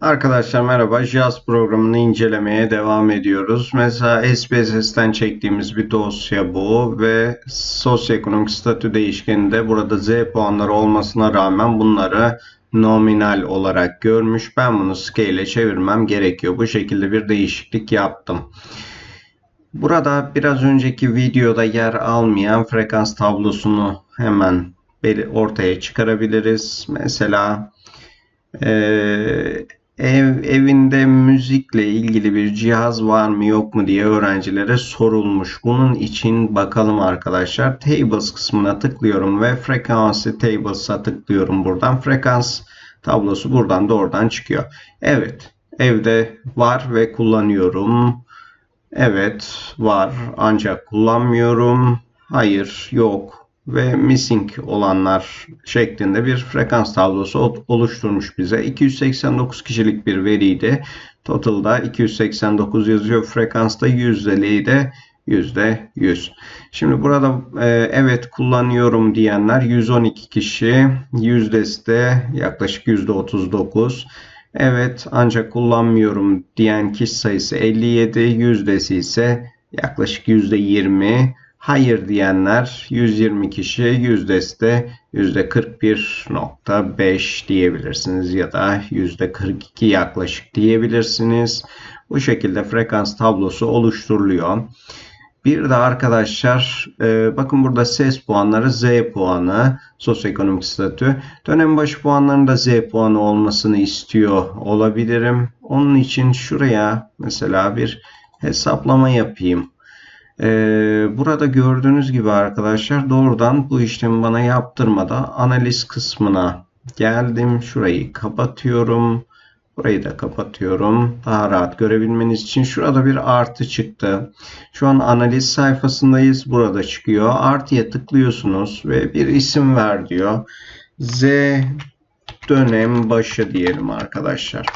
Arkadaşlar merhaba. JAWS programını incelemeye devam ediyoruz. Mesela SPSS'ten çektiğimiz bir dosya bu ve sosyoekonomik statü değişkeninde burada Z puanları olmasına rağmen bunları nominal olarak görmüş. Ben bunu scale'e çevirmem gerekiyor. Bu şekilde bir değişiklik yaptım. Burada biraz önceki videoda yer almayan frekans tablosunu hemen ortaya çıkarabiliriz. Mesela ee, Ev, evinde müzikle ilgili bir cihaz var mı yok mu diye öğrencilere sorulmuş. Bunun için bakalım arkadaşlar. Tables kısmına tıklıyorum ve Frequency Tables'a tıklıyorum buradan. Frekans tablosu buradan doğrudan çıkıyor. Evet evde var ve kullanıyorum. Evet var ancak kullanmıyorum. Hayır yok ve missing olanlar şeklinde bir frekans tablosu oluşturmuş bize. 289 kişilik bir veriydi. Total'da 289 yazıyor. Frekansta yüzdeliği de %100. Şimdi burada e, evet kullanıyorum diyenler 112 kişi. Yüzdesi de yaklaşık %39. Evet ancak kullanmıyorum diyen kişi sayısı 57. Yüzdesi ise yaklaşık %20. Hayır diyenler 120 kişi yüzdesi de %41.5 diyebilirsiniz ya da %42 yaklaşık diyebilirsiniz. Bu şekilde frekans tablosu oluşturuluyor. Bir de arkadaşlar e, bakın burada ses puanları Z puanı sosyoekonomik statü. Dönem başı puanlarının da Z puanı olmasını istiyor olabilirim. Onun için şuraya mesela bir hesaplama yapayım. Ee, burada gördüğünüz gibi arkadaşlar doğrudan bu işlemi bana yaptırmadan analiz kısmına geldim. Şurayı kapatıyorum. Burayı da kapatıyorum. Daha rahat görebilmeniz için şurada bir artı çıktı. Şu an analiz sayfasındayız. Burada çıkıyor. Artıya tıklıyorsunuz ve bir isim ver diyor. Z dönem başı diyelim arkadaşlar.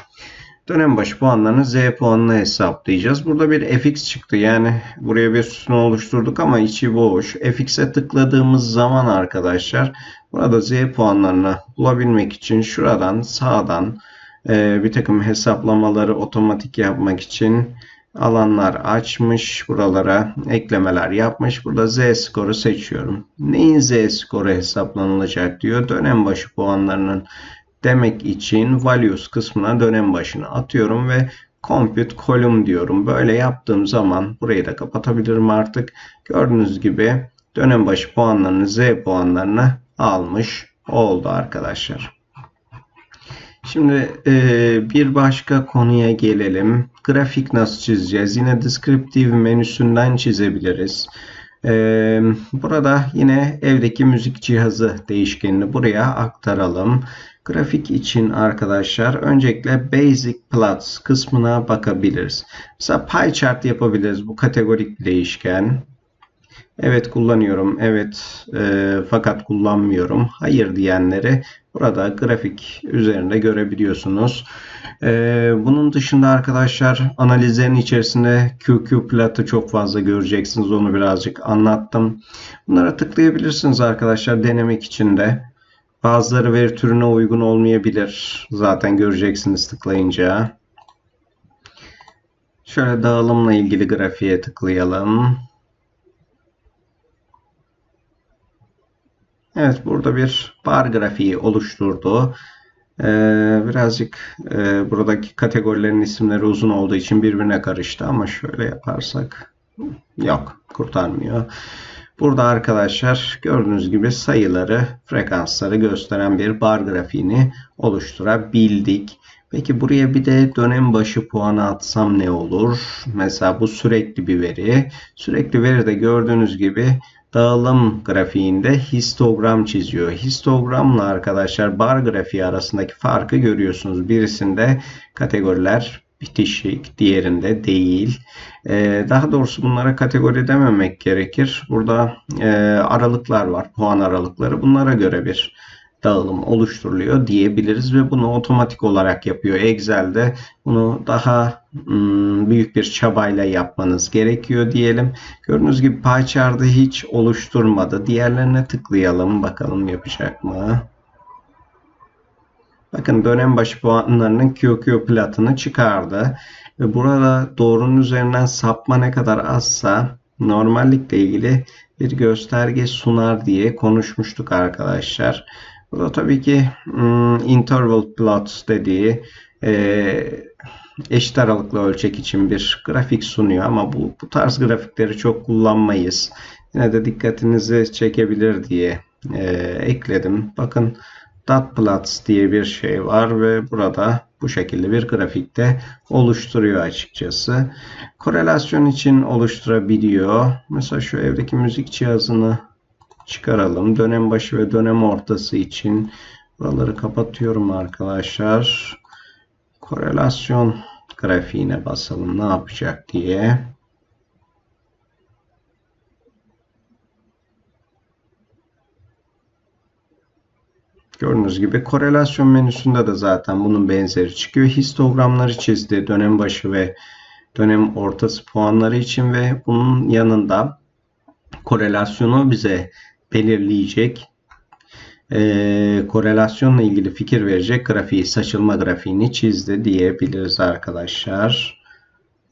Dönem başı puanlarını Z puanına hesaplayacağız. Burada bir fx çıktı. Yani buraya bir sütun oluşturduk ama içi boş. fx'e tıkladığımız zaman arkadaşlar burada Z puanlarını bulabilmek için şuradan sağdan e, bir takım hesaplamaları otomatik yapmak için alanlar açmış. Buralara eklemeler yapmış. Burada Z skoru seçiyorum. Neyin Z skoru hesaplanılacak diyor. Dönem başı puanlarının demek için values kısmına dönem başına atıyorum ve compute column diyorum. Böyle yaptığım zaman burayı da kapatabilirim artık. Gördüğünüz gibi dönem başı puanlarını Z puanlarını almış oldu arkadaşlar. Şimdi e, bir başka konuya gelelim. Grafik nasıl çizeceğiz? Yine descriptive menüsünden çizebiliriz. E, burada yine evdeki müzik cihazı değişkenini buraya aktaralım. Grafik için arkadaşlar öncelikle Basic Plots kısmına bakabiliriz. Mesela pie chart yapabiliriz. Bu kategorik değişken. Evet kullanıyorum. Evet e, fakat kullanmıyorum. Hayır diyenleri burada grafik üzerinde görebiliyorsunuz. E, bunun dışında arkadaşlar analizlerin içerisinde QQ platı çok fazla göreceksiniz. Onu birazcık anlattım. Bunlara tıklayabilirsiniz arkadaşlar denemek için de. Bazıları veri türüne uygun olmayabilir. Zaten göreceksiniz tıklayınca. Şöyle dağılımla ilgili grafiğe tıklayalım. Evet burada bir bar grafiği oluşturdu. Ee, birazcık e, buradaki kategorilerin isimleri uzun olduğu için birbirine karıştı ama şöyle yaparsak yok kurtarmıyor. Burada arkadaşlar gördüğünüz gibi sayıları, frekansları gösteren bir bar grafiğini oluşturabildik. Peki buraya bir de dönem başı puanı atsam ne olur? Mesela bu sürekli bir veri. Sürekli veri de gördüğünüz gibi dağılım grafiğinde histogram çiziyor. Histogramla arkadaşlar bar grafiği arasındaki farkı görüyorsunuz. Birisinde kategoriler bitişik, diğerinde değil. Ee, daha doğrusu bunlara kategori dememek gerekir. Burada e, aralıklar var, puan aralıkları. Bunlara göre bir dağılım oluşturuluyor diyebiliriz ve bunu otomatik olarak yapıyor. Excel'de bunu daha hmm, büyük bir çabayla yapmanız gerekiyor diyelim. Gördüğünüz gibi PyChart'ı hiç oluşturmadı. Diğerlerine tıklayalım bakalım yapacak mı? Bakın dönem başı puanlarının QQ platını çıkardı. Ve burada doğrunun üzerinden sapma ne kadar azsa normallikle ilgili bir gösterge sunar diye konuşmuştuk arkadaşlar. Burada tabii ki hmm, interval plot dediği e, eşit aralıklı ölçek için bir grafik sunuyor ama bu, bu tarz grafikleri çok kullanmayız. Yine de dikkatinizi çekebilir diye e, ekledim. Bakın dot plots diye bir şey var ve burada bu şekilde bir grafikte oluşturuyor açıkçası. Korelasyon için oluşturabiliyor. Mesela şu evdeki müzik cihazını çıkaralım. Dönem başı ve dönem ortası için buraları kapatıyorum arkadaşlar. Korelasyon grafiğine basalım ne yapacak diye. Gördüğünüz gibi korelasyon menüsünde de zaten bunun benzeri çıkıyor. Histogramları çizdi dönem başı ve dönem ortası puanları için ve bunun yanında korelasyonu bize belirleyecek e, korelasyonla ilgili fikir verecek grafiği, saçılma grafiğini çizdi diyebiliriz arkadaşlar.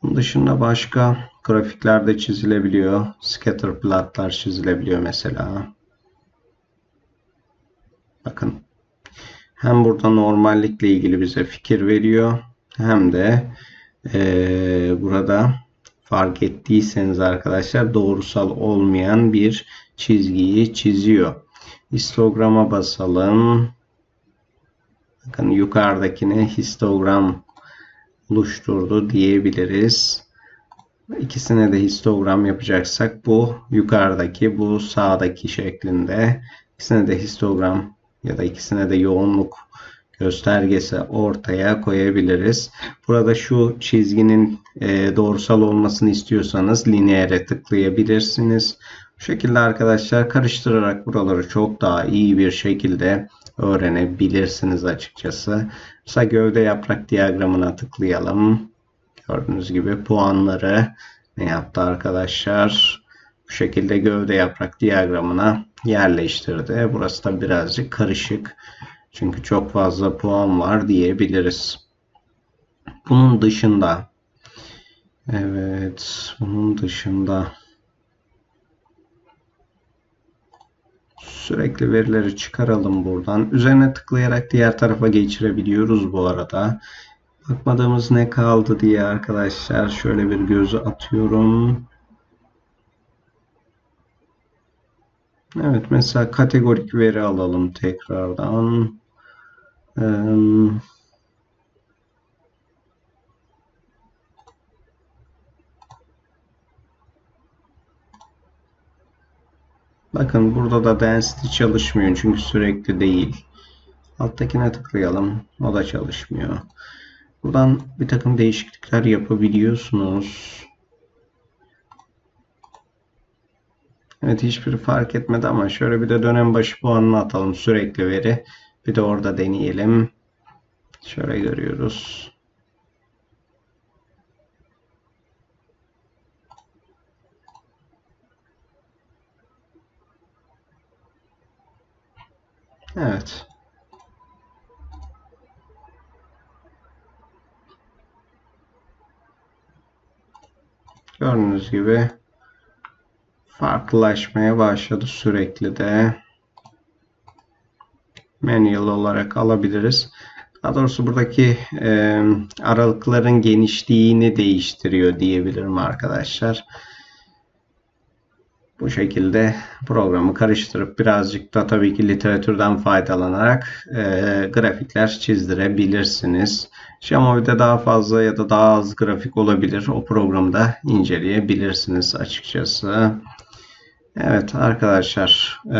Bunun dışında başka grafikler de çizilebiliyor. Scatter plotlar çizilebiliyor mesela. Bakın. Hem burada normallikle ilgili bize fikir veriyor. Hem de e, burada fark ettiyseniz arkadaşlar doğrusal olmayan bir çizgiyi çiziyor. Histograma basalım. Bakın yukarıdakine histogram oluşturdu diyebiliriz. İkisine de histogram yapacaksak bu yukarıdaki bu sağdaki şeklinde. İkisine de histogram ya da ikisine de yoğunluk göstergesi ortaya koyabiliriz. Burada şu çizginin e, doğrusal olmasını istiyorsanız lineere tıklayabilirsiniz. Bu şekilde arkadaşlar karıştırarak buraları çok daha iyi bir şekilde öğrenebilirsiniz açıkçası. Mesela gövde yaprak diyagramına tıklayalım. Gördüğünüz gibi puanları ne yaptı arkadaşlar? Bu şekilde gövde yaprak diyagramına yerleştirdi. Burası da birazcık karışık. Çünkü çok fazla puan var diyebiliriz. Bunun dışında evet bunun dışında Sürekli verileri çıkaralım buradan. Üzerine tıklayarak diğer tarafa geçirebiliyoruz bu arada. Bakmadığımız ne kaldı diye arkadaşlar şöyle bir gözü atıyorum. Evet mesela kategorik veri alalım tekrardan. Bakın burada da density çalışmıyor çünkü sürekli değil. Alttakine tıklayalım. O da çalışmıyor. Buradan bir takım değişiklikler yapabiliyorsunuz. Evet hiçbiri fark etmedi ama şöyle bir de dönem başı puanını atalım sürekli veri. Bir de orada deneyelim. Şöyle görüyoruz. Evet. Gördüğünüz gibi farklılaşmaya başladı sürekli de. Manual olarak alabiliriz. Daha doğrusu buradaki e, aralıkların genişliğini değiştiriyor diyebilirim arkadaşlar. Bu şekilde programı karıştırıp birazcık da tabii ki literatürden faydalanarak e, grafikler çizdirebilirsiniz. Jamovi'de daha fazla ya da daha az grafik olabilir. O programı da inceleyebilirsiniz açıkçası. Evet arkadaşlar e,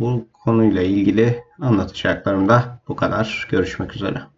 bu konuyla ilgili anlatacaklarım da bu kadar. Görüşmek üzere.